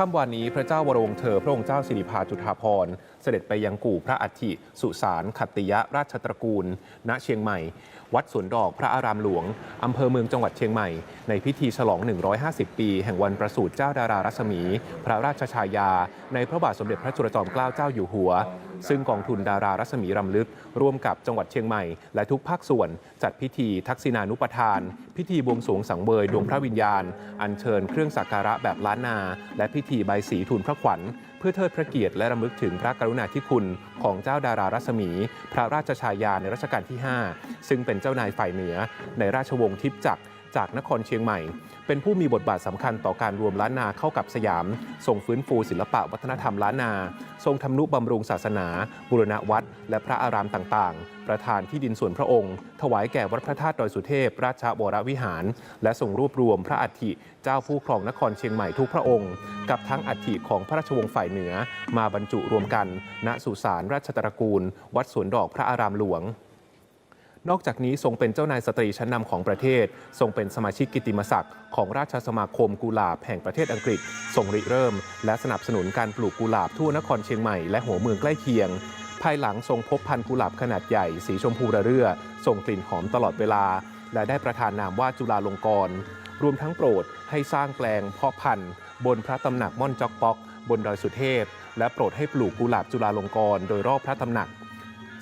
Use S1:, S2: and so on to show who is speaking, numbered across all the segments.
S1: ค่ำวันนี้พระเจ้าวรวงเธอ พระองค์เจ้าสิริภาจุฑาภรณ์เสด็จไปยังกู่พระอัฐิ สุสานขัตติยะราชตระกูล ณเชียงใหม่ วัดสวนดอกพระอารามหลวง อำเภอเมืองจังหวัดเชียงใหม่ ในพิธีฉลอง 150 ปี แห่งวันประสูติเจ้าดารารัศมี พระราชชายา ในพระบาทสมเด็จพระจุลจอมเกล้าเจ้าอยู่หัว ซึ่งกองทุนดารารัศมีรำลึก ร่วมกับจังหวัดเชียงใหม่ และทุกภาคส่วน จัดพิธีทักษิณานุปทาน พิธีบวงสรวงสังเวยดวงพระวิญญาณ อัญเชิญเครื่องสักการะแบบล้านนา และพิธีใบสีทูลพระขวัญ เพื่อเทิดพระเกียรติและรำลึกถึงพระกรุณาธิคุณของเจ้าดารารัศมี พระราชชายาในรัชกาลที่ 5 ซึ่งเป็นเจ้านายฝ่ายเหนือในราชวงศ์ทิพจักร จากนครเชียงใหม่ เป็นผู้มีบทบาทสำคัญต่อการรวมล้านนาเข้ากับสยาม ทรงฟื้นฟูศิลปะวัฒนธรรมล้านนา ทรงทำนุบำรุงศาสนา บุรณะวัดและพระอารามต่างๆ ประธานที่ดินส่วนพระองค์ ถวายแก่วัดพระธาตุดอยสุเทพ ราชวรวิหาร และทรงรวบรวมพระอัฐิเจ้าผู้ครองนครเชียงใหม่ทุกพระองค์ กับทั้งอัฐิของพระราชวงศ์ฝ่ายเหนือ มาบรรจุรวมกัน ณสุสานราชตระกูล วัดสวนดอกพระอารามหลวง นอกจากนี้ทรงเป็นเจ้านายสตรีชั้นนำของประเทศ ทรงเป็นสมาชิกกิตติมศักดิ์ของราชสมาคมกุหลาบแห่งประเทศอังกฤษ ทรงริเริ่ม และสนับสนุนการปลูกกุหลาบทั่วนครเชียงใหม่และหัวเมืองใกล้เคียง ภายหลังทรงพบพันธุ์กุหลาบขนาดใหญ่ สีชมพูระเรื่อส่งกลิ่นหอมตลอดเวลา และได้ประทานนามว่าจุฬาลงกรณ์รวมทั้งโปรดให้สร้างแปลงเพาะพันธุ์บนพระตำหนักม่อนจอกปอก บนดอยสุเทพ และโปรดให้ปลูกกุหลาบจุฬาลงกรณ์โดยรอบพระตำหนัก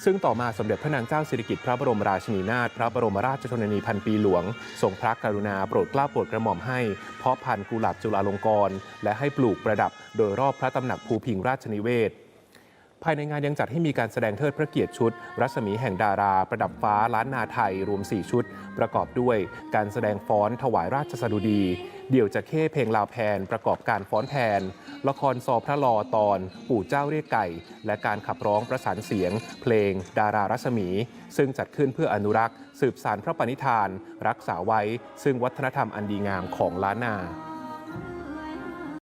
S1: ซึ่งต่อมาสมเด็จพระนางเจ้าสิริกิติ์พระบรมราชินีนาถพระบรมราชชนนีพันปีหลวง ทรงพระกรุณาโปรดเกล้าโปรดกระหม่อมให้ เพาะพันธุ์กุหลาบจุฬาลงกรณ์และให้ปลูกประดับโดยรอบพระตำหนักภูพิงราชนิเวศภายในงานยังจัดให้มีการแสดงเทิดพระเกียรติชุด รัศมีแห่งดารา ประดับฟ้าล้านนาไทย รวม 4 ชุด ประกอบด้วยการแสดงฟ้อนถวายราชสดุดี เดี่ยวจะเข้เพลงลาวแพนประกอบการฟ้อนแพนละครซอพระลอตอน ปู่เจ้าเรียกไก่ และการขับร้องประสานเสียง เพลง ดารารัศมี ซึ่งจัดขึ้นเพื่ออนุรักษ์ สืบสานพระปณิธาน รักษาไว้ ซึ่งวัฒนธรรมอันดีงามของล้านนา